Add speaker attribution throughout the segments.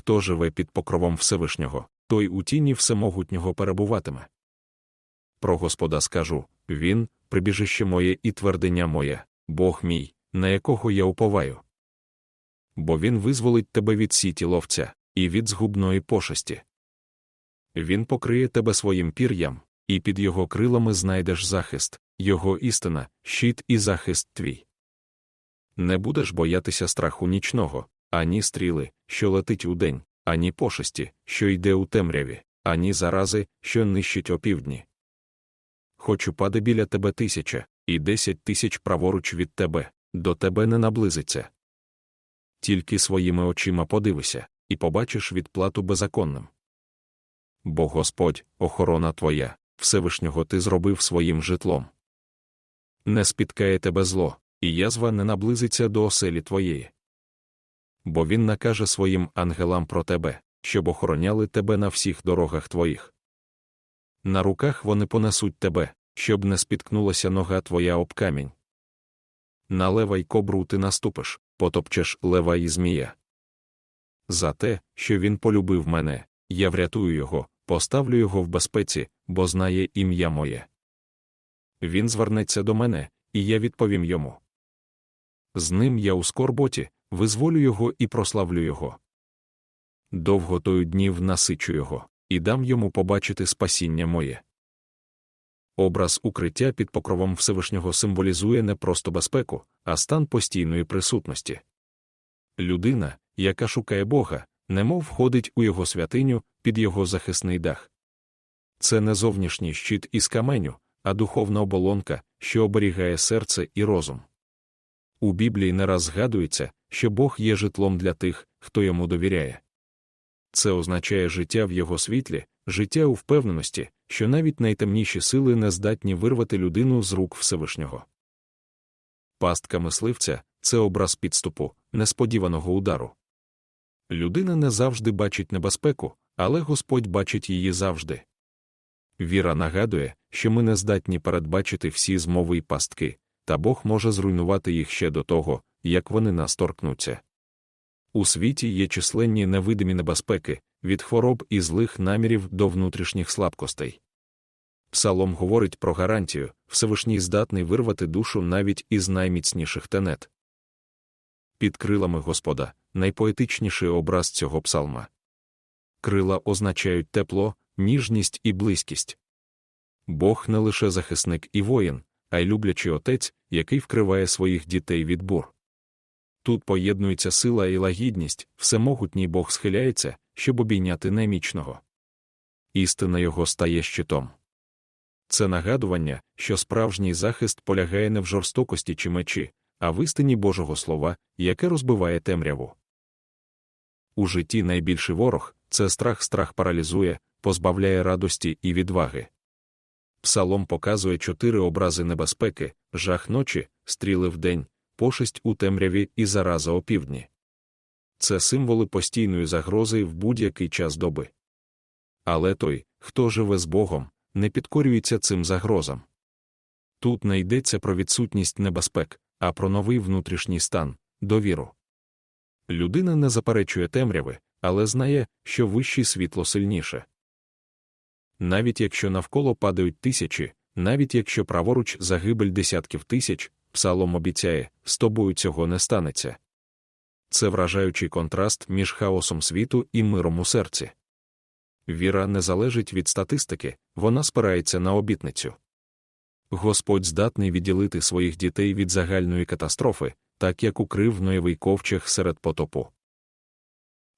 Speaker 1: Хто живе під покровом Всевишнього, той у тіні всемогутнього перебуватиме. Про Господа скажу Він, прибіжище моє і твердиня моє, Бог мій, на якого я уповаю. Бо він визволить тебе від сіті ловця і від згубної пошесті. Він покриє тебе своїм пір'ям, і під його крилами знайдеш захист, його істина, щит і захист твій. Не будеш боятися страху нічного, ані стріли, що летить удень, ані пошесті, що йде у темряві, ані зарази, що нищить опівдні. Хоч упаде біля тебе тисяча, і десять тисяч праворуч від тебе, до тебе не наблизиться. Тільки своїми очима подивися, і побачиш відплату беззаконним. Бо Господь, охорона твоя, Всевишнього ти зробив своїм житлом. Не спіткає тебе зло, і язва не наблизиться до оселі твоєї. Бо він накаже своїм ангелам про тебе, щоб охороняли тебе на всіх дорогах твоїх. На руках вони понесуть тебе, щоб не спіткнулася нога твоя об камінь. На лева й кобру ти наступиш, потопчеш лева і змія. За те, що він полюбив мене, я врятую його, поставлю його в безпеці, бо знає ім'я моє. Він звернеться до мене, і я відповім йому. З ним я у скорботі, визволю його і прославлю його. Довго тою днів насичу його, і дам йому побачити спасіння моє. Образ укриття під покровом Всевишнього символізує не просто безпеку, а стан постійної присутності. Людина, яка шукає Бога, немов входить у його святиню під його захисний дах. Це не зовнішній щит із каменю, а духовна оболонка, що оберігає серце і розум. У Біблії не раз згадується, що Бог є житлом для тих, хто йому довіряє. Це означає життя в його світлі, життя у впевненості, що навіть найтемніші сили не здатні вирвати людину з рук Всевишнього. Пастка мисливця це образ підступу, несподіваного удару. Людина не завжди бачить небезпеку, але Господь бачить її завжди. Віра нагадує, що ми не здатні передбачити всі змови й пастки, та Бог може зруйнувати їх ще до того, як вони нас торкнуться. У світі є численні невидимі небезпеки, від хвороб і злих намірів до внутрішніх слабкостей. Псалом говорить про гарантію, Всевишній здатний вирвати душу навіть із найміцніших тенет. Під крилами Господа найпоетичніший образ цього псалма. Крила означають тепло, ніжність і близькість. Бог не лише захисник і воїн, а й люблячий отець, який вкриває своїх дітей від бур. Тут поєднується сила і лагідність, всемогутній Бог схиляється, щоб обійняти немічного. Істина його стає щитом. Це нагадування, що справжній захист полягає не в жорстокості чи мечі, а в істині Божого Слова, яке розбиває темряву. У житті найбільший ворог це страх, страх паралізує, позбавляє радості і відваги. Псалом показує чотири образи небезпеки, жах ночі, стріли вдень, пошесть у темряві і зараза опівдні. Це символи постійної загрози в будь-який час доби. Але той, хто живе з Богом, не підкорюється цим загрозам. Тут не йдеться про відсутність небезпек, а про новий внутрішній стан, довіру. Людина не заперечує темряви, але знає, що вищий світло сильніше. Навіть якщо навколо падають тисячі, навіть якщо праворуч загибель десятків тисяч, псалом обіцяє, з тобою цього не станеться. Це вражаючий контраст між хаосом світу і миром у серці. Віра не залежить від статистики, вона спирається на обітницю. Господь здатний відділити своїх дітей від загальної катастрофи, так як укрив Ноєвий ковчег серед потопу.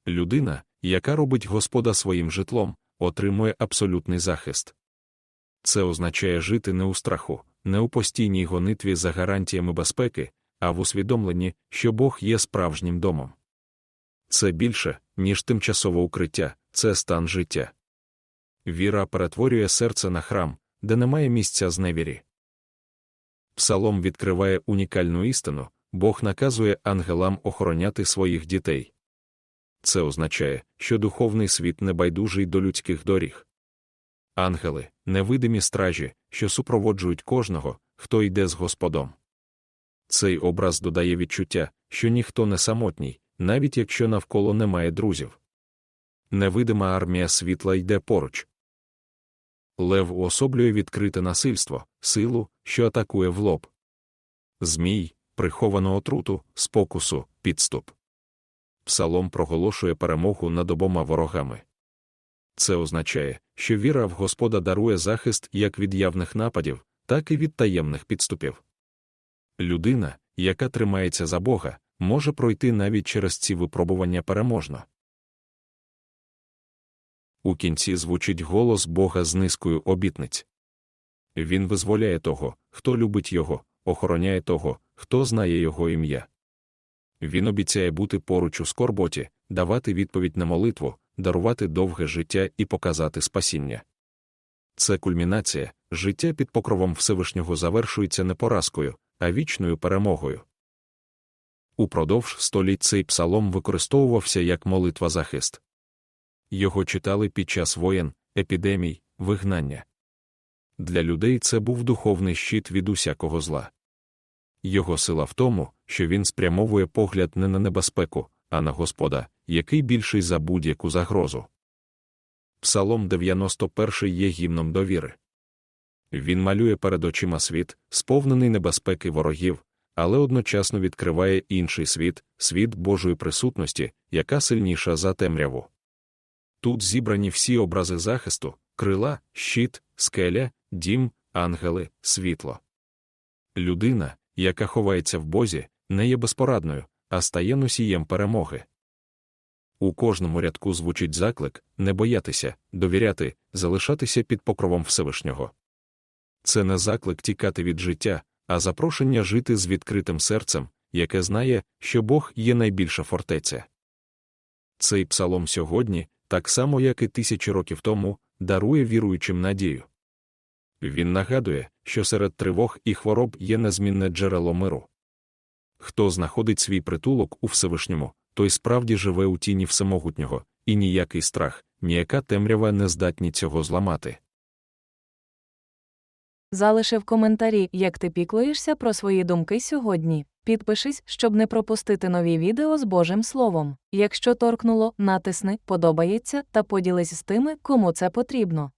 Speaker 1: Людина, яка робить Господа своїм житлом, отримує абсолютний захист. Це означає жити не у страху, не у постійній гонитві за гарантіями безпеки, а в усвідомленні, що Бог є справжнім домом. Це більше, ніж тимчасове укриття, це стан життя. Віра перетворює серце на храм, де немає місця зневірі. Псалом відкриває унікальну істину, Бог наказує ангелам охороняти своїх дітей. Це означає, що духовний світ не байдужий до людських доріг. Ангели невидимі стражі, що супроводжують кожного, хто йде з Господом. Цей образ додає відчуття, що ніхто не самотній, навіть якщо навколо немає друзів. невидима армія світла йде поруч. Лев уособлює відкрите насильство, силу, що атакує в лоб. Змій, приховану отруту, спокусу, підступ. Псалом проголошує перемогу над обома ворогами. Це означає, що віра в Господа дарує захист як від явних нападів, так і від таємних підступів. Людина, яка тримається за Бога, може пройти навіть через ці випробування переможно. У кінці звучить голос Бога з низкою обітниць. Він визволяє того, хто любить його, охороняє того, хто знає його ім'я. Він обіцяє бути поруч у скорботі, давати відповідь на молитву, дарувати довге життя і показати спасіння. Це кульмінація, життя під покровом Всевишнього завершується не поразкою, а вічною перемогою. Упродовж століть цей псалом використовувався як молитва захист. Його читали під час воєн, епідемій, вигнання. Для людей це був духовний щит від усякого зла. Його сила в тому, що він спрямовує погляд не на небезпеку, а на Господа, який більший за будь-яку загрозу. Псалом 91 є гімном довіри. Він малює перед очима світ, сповнений небезпеки ворогів, але одночасно відкриває інший світ, світ Божої присутності, яка сильніша за темряву. Тут зібрані всі образи захисту, крила, щит, скеля, дім, ангели, світло. Людина, яка ховається в Бозі, не є безпорадною, а стає носієм перемоги. У кожному рядку звучить заклик не боятися, довіряти, залишатися під покровом Всевишнього. Це не заклик тікати від життя, а запрошення жити з відкритим серцем, яке знає, що Бог є найбільша фортеця. Цей псалом сьогодні, так само як і тисячі років тому, дарує віруючим надію. Він нагадує, що серед тривог і хвороб є незмінне джерело миру. Хто знаходить свій притулок у Всевишньому, той справді живе у тіні всемогутнього, і ніякий страх, ніяка темрява не здатні цього зламати.
Speaker 2: Залиши в коментарі, як ти піклуєшся про свої думки сьогодні. Підпишись, щоб не пропустити нові відео з Божим Словом. Якщо торкнуло, натисни, подобається та поділись з тими, кому це потрібно.